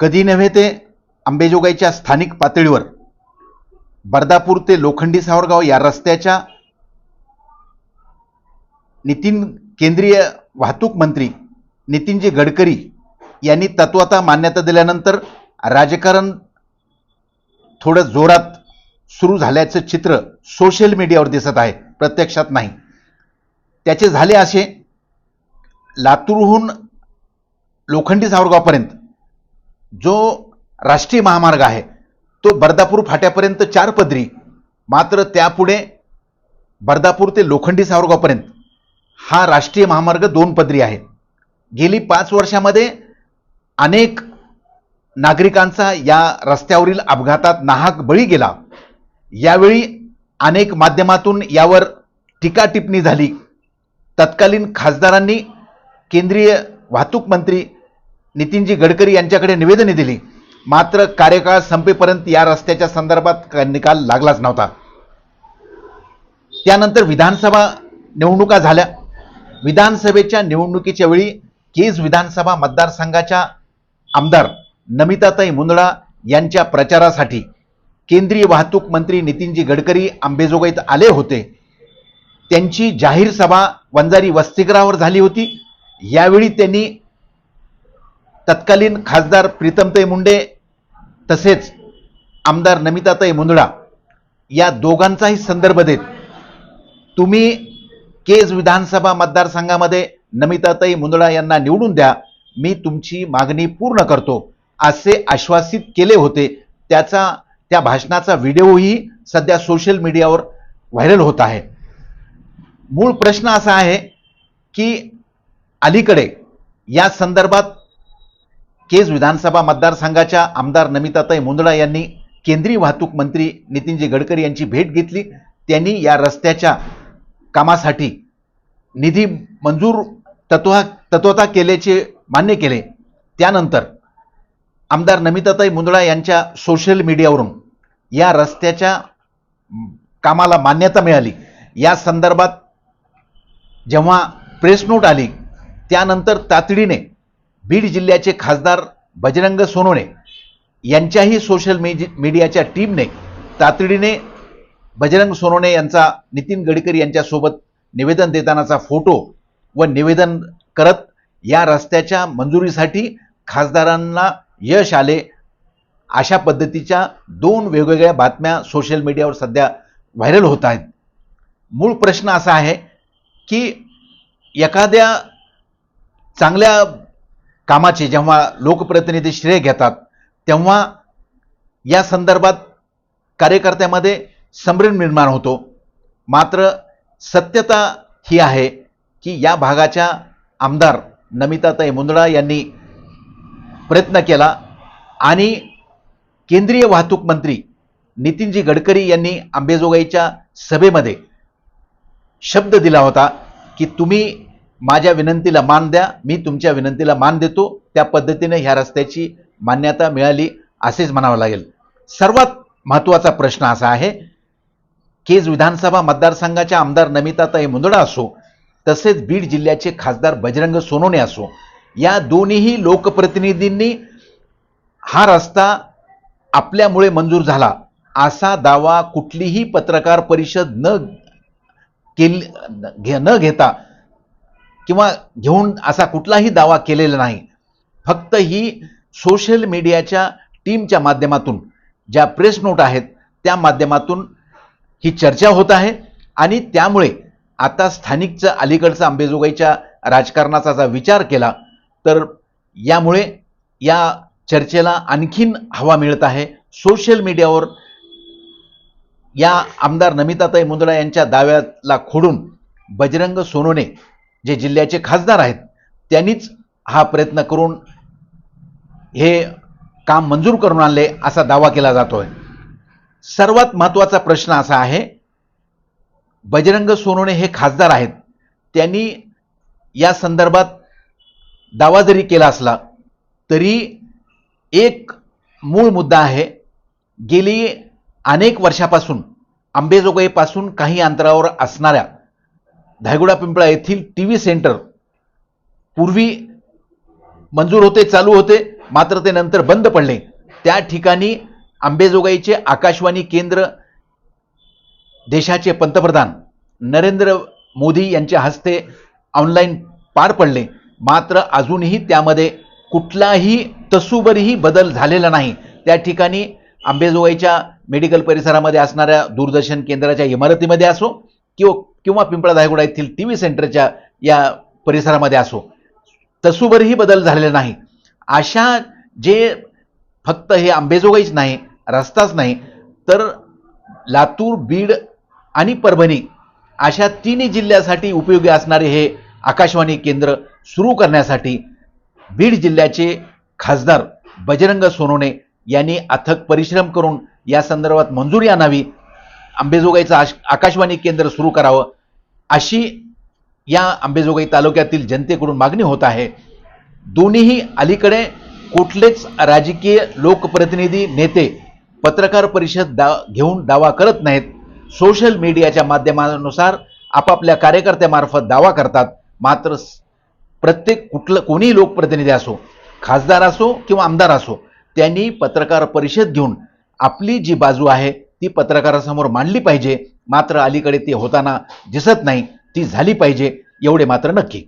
कधी नव्हे ते अंबेजोगाईच्या स्थानिक पातळीवर. बर्दापूर ते लोखंडी सावरगाव या रस्त्याच्या नितीन केंद्रीय वाहतूक मंत्री नितीनजी गडकरी यांनी तत्वता मान्यता दिल्यानंतर राजकारण थोडं जोरात सुरू झाल्याचं चित्र सोशल मीडियावर दिसत आहे. प्रत्यक्षात नाही. त्याचे झाले असे लातूरहून लोखंडी सावरगावपर्यंत. जो राष्ट्रीय महामार्ग आहे तो बर्दापूर फाट्यापर्यंत चार पदरी मात्र त्यापुढे बर्दापूर ते लोखंडी सावरगावपर्यंत हा राष्ट्रीय महामार्ग दोन पदरी आहे. गेली पाच वर्षामध्ये अनेक नागरिकांचा या रस्त्यावरील अपघातात नाहक बळी गेला. यावेळी अनेक माध्यमातून यावर टीका टिप्पणी झाली. तत्कालीन खासदारांनी केंद्रीय वाहतूक मंत्री नितीनजी गडकरी यांच्याकडे निवेदने दिली. मात्र कार्यकाळ संपेपर्यंत या रस्त्याच्या संदर्भात निकाल लागलाच नव्हता. त्यानंतर विधानसभा निवडणुका झाल्या. विधानसभेच्या निवडणुकीच्या वेळी केज विधानसभा मतदारसंघाच्या आमदार नमिताताई मुंदडा यांच्या प्रचारासाठी केंद्रीय वाहतूक मंत्री नितीनजी गडकरी आंबेजोगाईत आले होते. त्यांची जाहीर सभा वंजारी वसतिगृहावर झाली होती. यावेळी त्यांनी तत्कालीन खासदार प्रीतमताई मुंडे तसेच आमदार नमिताताई मुंदडा या दोघांचाही संदर्भ देत तुम्ही केज विधानसभा मतदारसंघामध्ये नमिताताई मुंदडा यांना निवडून द्या. मी तुमची मागणी पूर्ण करतो. असे आश्वासित केले होते. त्याचा त्या भाषणाचा व्हिडिओही सध्या सोशल मीडियावर व्हायरल होत आहे. मूळ प्रश्न असा आहे की अलीकडे या संदर्भात केज विधानसभा मतदारसंघाच्या आमदार नमिताताई मुंदडा यांनी केंद्रीय वाहतूक मंत्री नितीनजी गडकरी यांची भेट घेतली. त्यांनी या रस्त्याच्या कामासाठी निधी मंजूर तत्वा तत्वता केल्याचे मान्य केले. त्यानंतर आमदार नमिताताई मुंदडा यांच्या सोशल मीडियावरून या रस्त्याच्या कामाला मान्यता मिळाली. या संदर्भात जेव्हा प्रेस नोट आली त्यानंतर तातडीने बीड जिल्ह्याचे खासदार बजरंग सोनोने यांच्याही सोशल मीडियाच्या टीमने तातडीने बजरंग सोनोने यांचा नितीन गडकरी यांच्यासोबत निवेदन देतानाचा फोटो व निवेदन करत या रस्त्याच्या मंजुरीसाठी खासदारांना यश आले. अशा पद्धतीच्या दोन वेगवेगळ्या बातम्या सोशल मीडियावर सध्या व्हायरल होत आहेत. मूळ प्रश्न असा आहे की एखाद्या चांगल्या कामाचे जेव्हा लोकप्रतिनिधी श्रेय घेतात तेव्हा या संदर्भात कार्यकर्त्यामध्ये संभ्रम निर्माण होतो. मात्र सत्यता ही आहे की या भागाच्या आमदार नमिताताई मुंदडा यांनी प्रयत्न केला आणि केंद्रीय वाहतूक मंत्री नितीनजी गडकरी यांनी आंबेजोगाईच्या सभेमध्ये शब्द दिला होता की तुम्ही माझ्या विनंतीला मान द्या. मी तुमच्या विनंतीला मान देतो. त्या पद्धतीने ह्या रस्त्याची मान्यता मिळाली असेच म्हणावं लागेल. सर्वात महत्त्वाचा प्रश्न असा आहे केज विधानसभा मतदारसंघाच्या आमदार नमिताताई मुंदडा असो तसेच बीड जिल्ह्याचे खासदार बजरंग सोनोने असो या दोन्हीही लोकप्रतिनिधींनी हा रस्ता आपल्यामुळे मंजूर झाला. असा दावा कुठलीही पत्रकार परिषद न केली घे- न घेता किंवा घेऊन असा कुठलाही दावा केलेला नाही. फक्त ही सोशल मीडियाच्या टीमच्या माध्यमातून ज्या प्रेस नोट आहेत त्या माध्यमातून ही चर्चा होत आहे आणि त्यामुळे आता स्थानिकचं अलीकडचं अंबेजोगाईच्या राजकारणाचा जर विचार केला तर यामुळे या चर्चेला आणखीन हवा मिळत आहे. सोशल मीडियावर या आमदार नमिताताई मुंदडा यांच्या दाव्याला खोडून बजरंग सोनोने जे जिल्ह्याचे खासदार आहेत त्यांनीच हा प्रयत्न करून हे काम मंजूर करून आणले असा दावा केला जातोय. सर्वात महत्त्वाचा प्रश्न असा आहे बजरंग सोनवणे हे खासदार आहेत त्यांनी या संदर्भात दावा जरी केला असला तरी एक मूळ मुद्दा आहे गेली अनेक वर्षापासून अंबेजोगाईपासून काही अंतरावर असणाऱ्या धायगुडा पिंपळा येथील टी व्ही सेंटर पूर्वी मंजूर होते चालू होते मात्र ते नंतर बंद पडले. त्या ठिकाणी आंबेजोगाईचे आकाशवाणी केंद्र देशाचे पंतप्रधान नरेंद्र मोदी यांच्या हस्ते ऑनलाईन पार पडले. मात्र अजूनही त्यामध्ये कुठलाही तसूबरीही बदल झालेला नाही. त्या ठिकाणी आंबेजोगाईच्या मेडिकल परिसरामध्ये असणाऱ्या दूरदर्शन केंद्राच्या इमारतीमध्ये असो किंवा किंवा पिंपळा धायगुडा येथील टी व्ही सेंटरच्या या परिसरामध्ये असो. तसूभरही बदल झालेला नाही. अशा जे फक्त हे आंबेजोगाईच नाही रस्ताच नाही तर लातूर बीड आणि परभणी अशा तिन्ही जिल्ह्यासाठी उपयोगी असणारे हे आकाशवाणी केंद्र सुरू करण्यासाठी बीड जिल्ह्याचे खासदार बजरंग सोनवणे यांनी अथक परिश्रम करून या संदर्भात मंजुरी आणावी आंबेजोगाईचं आश- आकाशवाणी केंद्र सुरू करावं अशी या आंबेजोगाई तालुक्यातील जनतेकडून मागणी होत आहे. दोन्हीही अलीकडे कुठलेच राजकीय लोकप्रतिनिधी नेते पत्रकार परिषद दा घेऊन दावा करत नाहीत. सोशल मीडियाच्या माध्यमानुसार आपापल्या कार्यकर्त्यामार्फत दावा करतात. मात्र प्रत्येक कुठलं कोणीही लोकप्रतिनिधी असो खासदार असो किंवा आमदार असो त्यांनी पत्रकार परिषद घेऊन आपली जी बाजू आहे ती पत्रकारासमोर मांडली पाहिजे. मात्र अलीकडे ती होताना दिसत नाही. ती झाली पाहिजे एवढे मात्र नक्की.